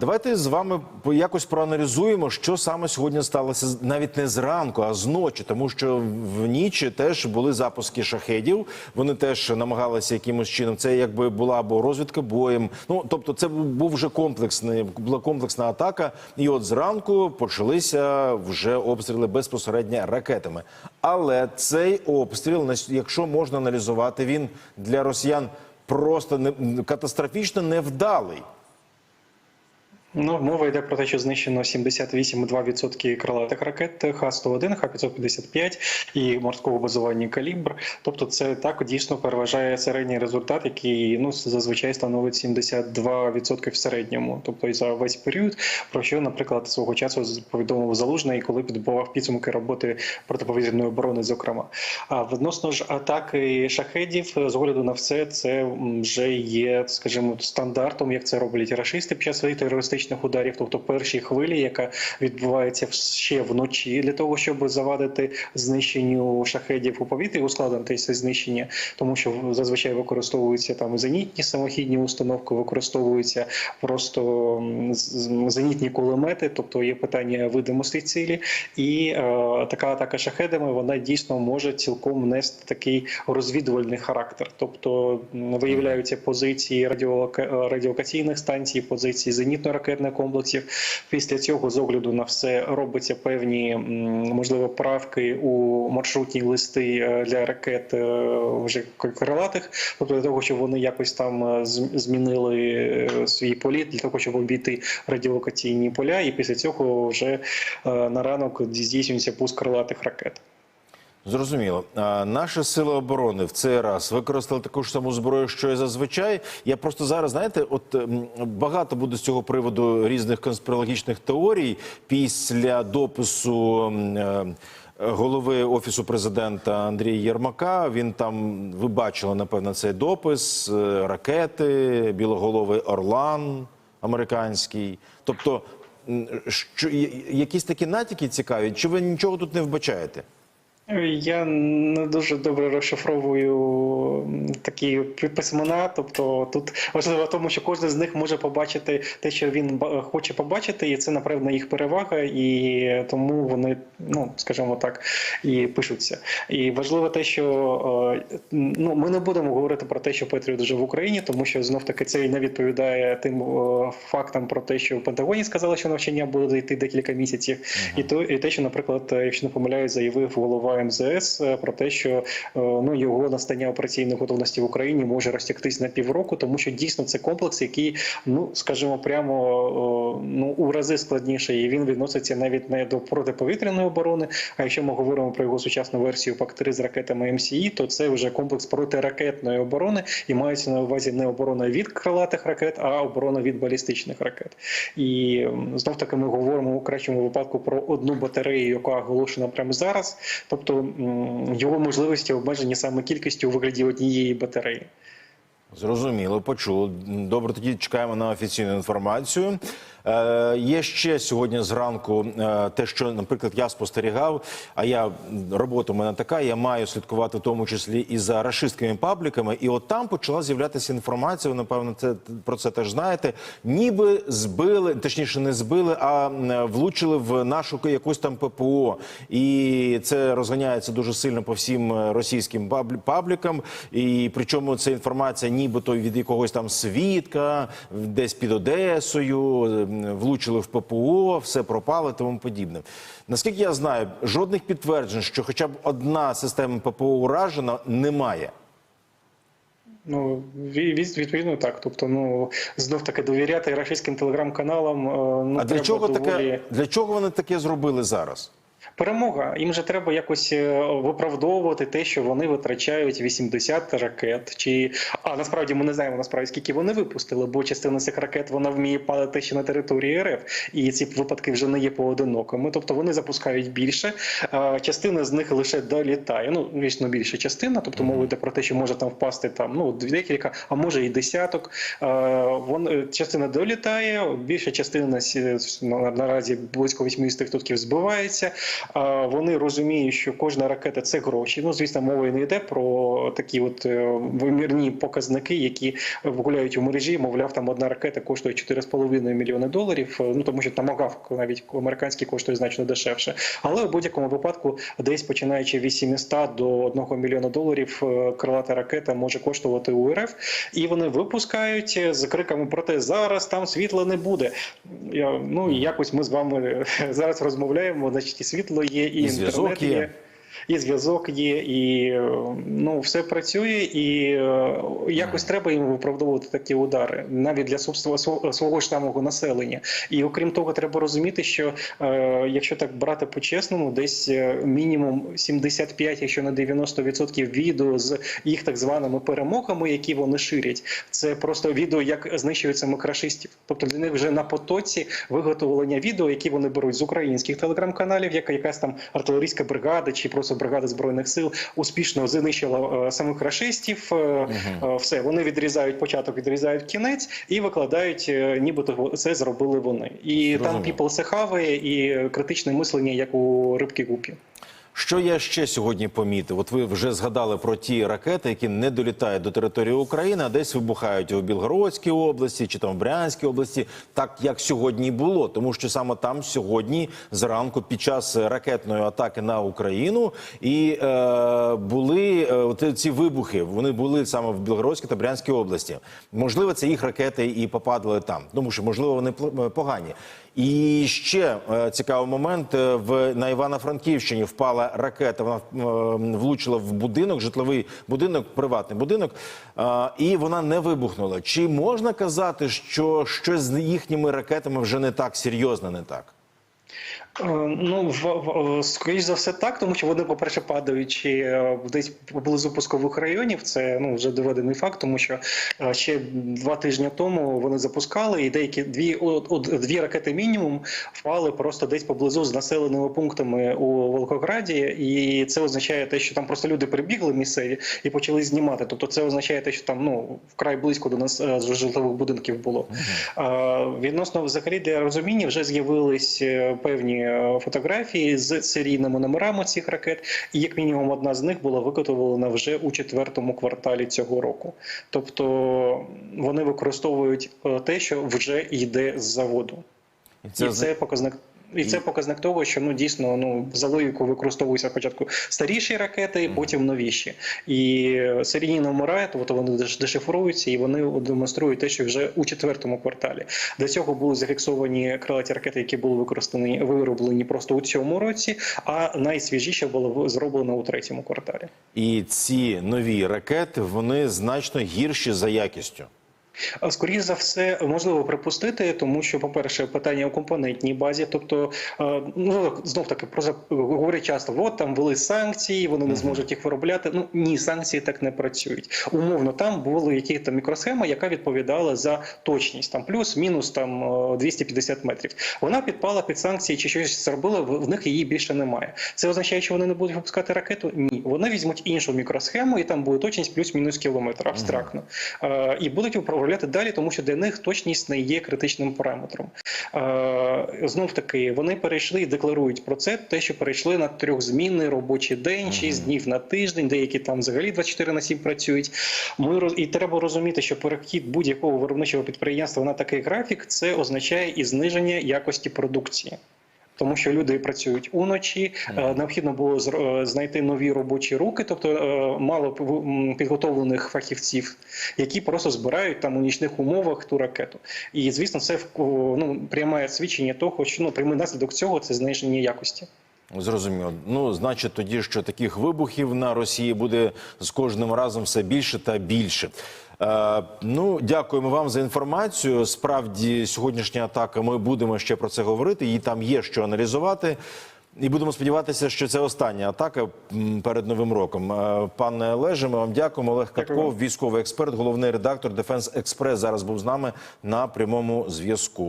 Давайте з вами якось проаналізуємо, що саме сьогодні сталося навіть не зранку, а з ночі, тому що в ніч теж були запуски шахедів. Вони теж намагалися якимось чином. Це якби була або розвідка боєм. Ну тобто, це був вже комплексний, була комплексна атака. І от зранку почалися вже обстріли безпосередньо ракетами. Але цей обстріл, якщо можна аналізувати, він для росіян просто не катастрофічно невдалий. Ну, мова йде про те, що знищено 78,2% крилатих ракет Х-101, Х-555 і морського базування «Калібр». Тобто це так дійсно переважає середній результат, який ну, зазвичай становить 72% в середньому. Тобто і за весь період, про що, наприклад, свого часу повідомив Залужний, коли підбував підсумки роботи протиповітряної оборони, зокрема. А відносно ж атаки шахедів, з огляду на все, це вже є, скажімо, стандартом, як це роблять рашисти під час своїх терористичних ударів, тобто перші хвилі, яка відбувається ще вночі, для того, щоб завадити знищенню шахедів у повітрі, ускладнити це знищення, тому що зазвичай використовуються там зенітні самохідні установки, використовуються просто зенітні кулемети, тобто є питання видимості цілі, і е, така атака шахедами вона дійсно може цілком нести такий розвідувальний характер, тобто виявляються позиції радіолока- радіолокаційних станцій, позиції зенітно-ракетних комплексів. Після цього, з огляду на все, робиться певні можливо правки у маршрутні листи е, для ракет е, вже крилатих, тобто для того, щоб вони якось там е, змінили свій політ, для того, щоб обійти радіолокаційні поля, і після цього вже на ранок здійснюється пуск крилатих ракет. Зрозуміло. А, наші сили оборони в цей раз використали таку ж саму зброю, що і зазвичай. Я просто зараз, знаєте, от ем, багато буде з цього приводу різних конспірологічних теорій після допису. е, Голови офісу президента Андрія Єрмака він там ви бачили напевно цей допис, е, ракети, білоголовий Орлан американський. Тобто, що якісь такі натяки цікаві, чи ви нічого тут не вбачаєте? Я не дуже добре розшифровую такі письмена. Тобто тут важливо в тому, що кожен з них може побачити те, що він хоче побачити, і це напевно їх перевага, і тому вони, ну скажімо так, і пишуться. І важливо те, що е, ну ми не будемо говорити про те, що Петріот вже в Україні, тому що знов таки це не відповідає тим е, фактам про те, що в Пентагоні сказали, що навчання буде йти декілька місяців, і то і те, що, наприклад, е, якщо не помиляюсь, заявив голова МЗС е, про те, що е, ну його настання операційної готовності в Україні може розтягтись на півроку, тому що дійсно це комплекс, який, ну скажімо, прямо е, ну у рази складніший, і він відноситься навіть не до протиповітряної оборони. А якщо ми говоримо про його сучасну версію ПАК-3 з ракетами МСІ, то це вже комплекс протиракетної оборони і мається на увазі не оборона від крилатих ракет, а оборона від балістичних ракет. І знов таки ми говоримо у кращому випадку про одну батарею, яка оголошена прямо зараз. Тобто м, його можливості обмежені саме кількістю у вигляді однієї батареї. Зрозуміло, почули. Добре, тоді чекаємо на офіційну інформацію. Е, є ще сьогодні зранку е, те, що, наприклад, я спостерігав. А я робота у мене така, я маю слідкувати в тому числі і за рашистськими пабліками. І от там почала з'являтися інформація. ви, Напевно, це про це теж знаєте. Ніби збили, точніше, не збили, а влучили в нашу якусь там ППО. І це розганяється дуже сильно по всім е, російським пабл- паблікам. І причому це інформація, нібито від якогось там свідка, десь під Одесою, влучили в ППО, все пропало і тому подібне. Наскільки я знаю, жодних підтверджень, що хоча б одна система ППО уражена, немає. Ну відповідно так. Тобто, ну знов таки довіряти російським телеграм-каналам. е, Ну А для чого доволі... таке для чого вони таке зробили зараз? Перемога. Їм же треба якось е, виправдовувати те, що вони витрачають 80 ракет. Чи а насправді ми не знаємо насправді скільки вони випустили, бо частина цих ракет вона вміє падати ще на території РФ, і ці випадки вже не є поодинокими. Тобто вони запускають більше. Частина з них лише долітає. Ну звісно, більша частина. Тобто мова йде про те, що може там впасти там ну декілька, а може і десяток. Е, Вон е, частина долітає, більша частина наразі близько 80% збивається. Вони розуміють, що кожна ракета це гроші. Ну, звісно, мова і не йде про такі от е, вимірні показники, які гуляють у мережі. Мовляв, там одна ракета коштує 4,5 мільйони доларів. е, Ну тому що там Агавк навіть американський коштує значно дешевше. Але в будь-якому випадку, десь починаючи від 700 до 1 мільйона доларів, е, крилата ракета може коштувати у РФ, і вони випускають з криками про те, зараз там світла не буде. Ну якось ми з вами зараз розмовляємо. Значить, і світло є, і, І інтернет є. І зв'язок є, і ну все працює, і е, якось треба їм виправдовувати такі удари навіть для свого- ж самого населення. І окрім того, треба розуміти, що е, якщо так брати по-чесному, десь е, мінімум 75, якщо не 90% відео з їх так званими перемогами, які вони ширять, це просто відео, як знищуються макрашистів. Тобто для них вже на потоці виготовлення відео, які вони беруть з українських телеграм-каналів, яка якась там артилерійська бригада чи просто бригада збройних сил успішно знищила е, самих рашистів. Е, все вони відрізають початок, відрізають кінець і викладають, нібито це зробили вони. І там піпл хаває, і критичне мислення, як у рибки гупі. Що я ще сьогодні помітив? От ви вже згадали про ті ракети, які не долітають до території України, а десь вибухають у Білгородській області чи там в Брянській області, так як сьогодні було. Тому що саме там сьогодні зранку під час ракетної атаки на Україну і е, були е, ці вибухи. Вони були саме в Білгородській та Брянській області. Можливо, це їх ракети і попадали там, тому що можливо вони пл- погані. І ще е, цікавий момент е, в на Івано-Франківщині впала ракета. Вона е, влучила в будинок, житловий будинок, приватний будинок, і вона не вибухнула. Чи можна казати, що щось з їхніми ракетами вже не так серйозно, не так? Е, Ну, в, в, скоріш за все так, тому що вони, по-перше, падаючи е, десь поблизу пускових районів, це ну, вже доведений факт, тому що е, ще два тижні тому вони запускали, і деякі дві, от, дві ракети мінімум впали просто десь поблизу з населеними пунктами у Волгограді, і це означає те, що там просто люди прибігли місцеві і почали знімати. Тобто це означає те, що там ну, вкрай близько до нас е, з житлових будинків було. Е, Відносно взагалі для розуміння вже з'явились е, певні е, фотографії з серійними номерами цих ракет, і як мінімум одна з них була виготовлена вже у четвертому кварталі цього року. Тобто вони використовують е, те, що вже йде з заводу, І і це показник. І це показник того, що ну дійсно ну за логіку використовуються спочатку старіші ракети, потім новіші. І серійні номера, тобто вони дешифруються і вони демонструють те, що вже у четвертому кварталі. До цього були зафіксовані крилаті ракети, які були використані вироблені просто у цьому році. А найсвіжіше було зроблено у третьому кварталі. І ці нові ракети вони значно гірші за якістю. Скоріше за все, можливо припустити, тому що, по-перше, питання у компонентній базі, тобто, е, ну знов таки про говорять часто, от там були санкції, вони не зможуть їх виробляти. Ну ні, санкції так не працюють. Умовно, там були якісь там мікросхема, яка відповідала за точність, там плюс-мінус там е, 250 метрів. Вона підпала під санкції чи щось зробила, в в них її більше немає. Це означає, що вони не будуть випускати ракету? Ні, вони візьмуть іншу мікросхему, і там буде точність плюс-мінус кілометр абстрактно. Е, і будуть управляти далі, тому що для них точність не є критичним параметром. Е, знов таки, вони перейшли і декларують про це, те, що перейшли на трьохзмінний робочий день, 6 днів на тиждень, деякі там взагалі 24 на 7 працюють. Ми і треба розуміти, що перехід будь-якого виробничого підприємства на такий графік це означає і зниження якості продукції. Тому що люди працюють уночі, е, необхідно було е, знайти нові робочі руки, тобто е, мало підготовлених фахівців, які просто збирають там у нічних умовах ту ракету. І звісно, це ну, пряме свідчення того, що ну прямий наслідок цього це зниження якості. Зрозуміло. Ну, значить, тоді що таких вибухів на Росії буде з кожним разом все більше та більше. Е, ну, дякуємо вам за інформацію. Справді, сьогоднішня атака. Ми будемо ще про це говорити. І там є що аналізувати. І будемо сподіватися, що це остання атака перед новим роком. Е, Пане Леже, ми вам дякуємо. Олег Катков, військовий експерт, головний редактор Дефенс Експрес, зараз був з нами на прямому зв'язку.